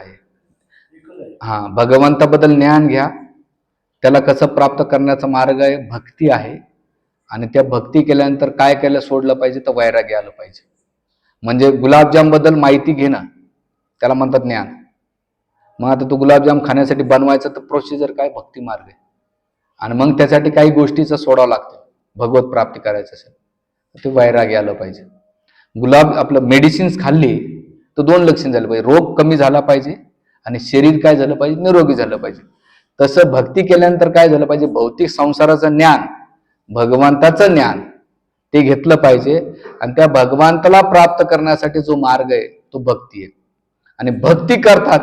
आहे. हा भगवंताबद्दल ज्ञान घ्या. त्याला कसं प्राप्त करण्याचा मार्ग आहे भक्ती आहे. आणि त्या भक्ती केल्यानंतर काय केलं सोडलं पाहिजे तर वैराग्य आलं पाहिजे. म्हणजे गुलाबजामबद्दल माहिती घेणं त्याला म्हणतात ज्ञान. मग आता तो गुलाबजाम खाण्यासाठी बनवायचं तर प्रोसिजर काय? भक्ती मार्ग आहे. आणि मग त्यासाठी काही गोष्टीचं सोडावं लागतं. भगवत प्राप्ती करायचं असेल ते वैराग्य आलं पाहिजे. गुलाब आपलं मेडिसिन्स खाल्ली तर दोन लक्षण झालं पाहिजे. रोग कमी झाला पाहिजे आणि शरीर काय झालं पाहिजे? निरोगी झालं पाहिजे. तसं भक्ती केल्यानंतर काय झालं पाहिजे? भौतिक संसाराचं ज्ञान भगवंताचं ज्ञान ते घेतलं पाहिजे. आणि त्या भगवंताला प्राप्त करण्यासाठी जो मार्ग आहे तो भक्ती आहे. आणि भक्ती करतात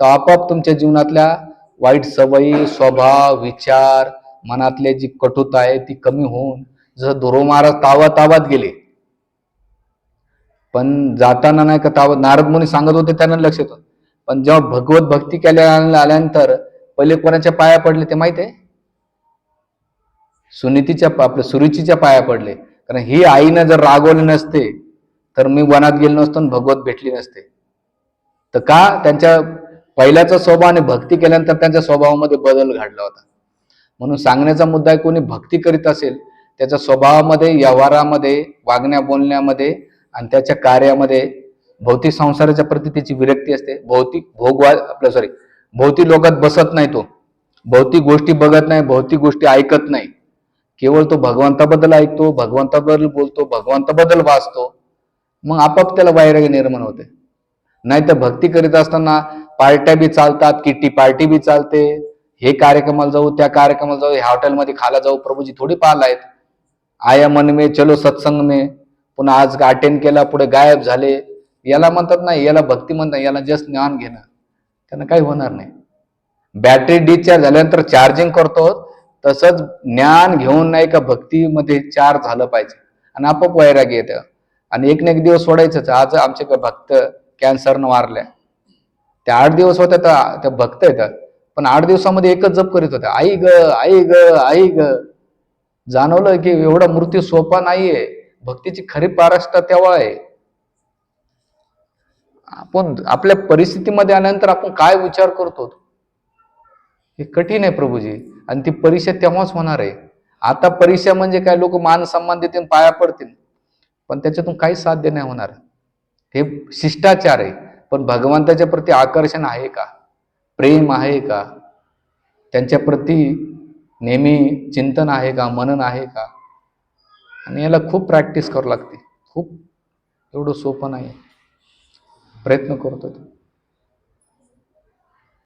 तर आपोआप तुमच्या जीवनातल्या वाईट सवयी स्वभाव विचार मनातले जी कटुता आहे ती कमी होऊन जसं धुरो महाराज तावत तावत गेले पण जाताना नाही का तावत नारद मुनी सांगत होते त्यांना लक्ष येतं. पण जेव्हा भगवत भक्ती केल्या आल्यानंतर पहिले कोणाच्या पाया पडले ते माहीत आहे? सुनीतीच्या आपल्या सुरुचीच्या पाया पडले. कारण ही आईनं जर रागवले नसते तर मी वनात गेलो नसतो आणि भगवत भेटली नसते. तर का? त्यांच्या पहिल्याचा स्वभाव आणि भक्ती केल्यानंतर त्यांच्या स्वभावामध्ये बदल घडला होता. म्हणून सांगण्याचा मुद्दा आहे कोणी भक्ती करीत असेल त्याच्या स्वभावामध्ये व्यवहारामध्ये वागण्या बोलण्यामध्ये आणि त्याच्या कार्यामध्ये भौतिक संसाराच्या प्रती त्याची विरक्ती असते. भौतिक भोगवा आपलं सॉरी भौतिक लोकात बसत नाही तो. भौतिक गोष्टी बघत नाही भौतिक गोष्टी ऐकत नाही. केवळ तो भगवंताबद्दल ऐकतो भगवंताबद्दल बोलतो भगवंताबद्दल वाचतो. मग आपाप त्याला वैराग्य निर्माण होते. नाही तर भक्ती करीत असताना पार्ट्या बी चालतात किट्टी पार्टी बी चालते. हे कार्यक्रमाला जाऊ त्या कार्यक्रमाला जाऊ ह्या हॉटेलमध्ये खायला जाऊ प्रभूजी थोडी पाहिलायत. आया मन मे चलो सत्संग में. पुन्हा आज अटेंड केला पुढे गायब झाले. याला म्हणतात नाही याला भक्ती म्हणतात याला जस्ट ज्ञान घेणं. त्यांना काही होणार नाही. बॅटरी डिस्चार्ज झाल्यानंतर चार्जिंग करतो तसंच ज्ञान घेऊन नाही का भक्तीमध्ये चार्ज झालं पाहिजे. आणि आपोआप वैराग येतं. आणि एक ना एक दिवस सोडायचंच. आज आमचे भक्त कॅन्सरनं वारल्या. त्या आठ दिवस होत्या त्या त्या भक्त येतात. पण आठ दिवसामध्ये एकच जप करीत होत्या. आई ग आई ग आई ग. जाणवलं की एवढा मृत्यू सोपा नाहीये. भक्तीची खरी पारष्टा तेव्हा आहे. आपण आपल्या परिस्थितीमध्ये आल्यानंतर आपण काय विचार करतो? हे कठीण आहे प्रभूजी. आणि ती परीक्षा तेव्हाच होणार आहे. आता परीक्षा म्हणजे काय? लोक मान सन्मान देतील पाया पडतील. पण त्याच्यातून काही साध्य नाही होणार. हे शिष्टाचार आहे. पण भगवंताच्या प्रती आकर्षण आहे का? प्रेम आहे का? त्यांच्या प्रती नेहमी चिंतन आहे का? मनन आहे का? आणि याला खूप प्रॅक्टिस करावं लागते. खूप एवढं सोपं नाही. प्रयत्न करतो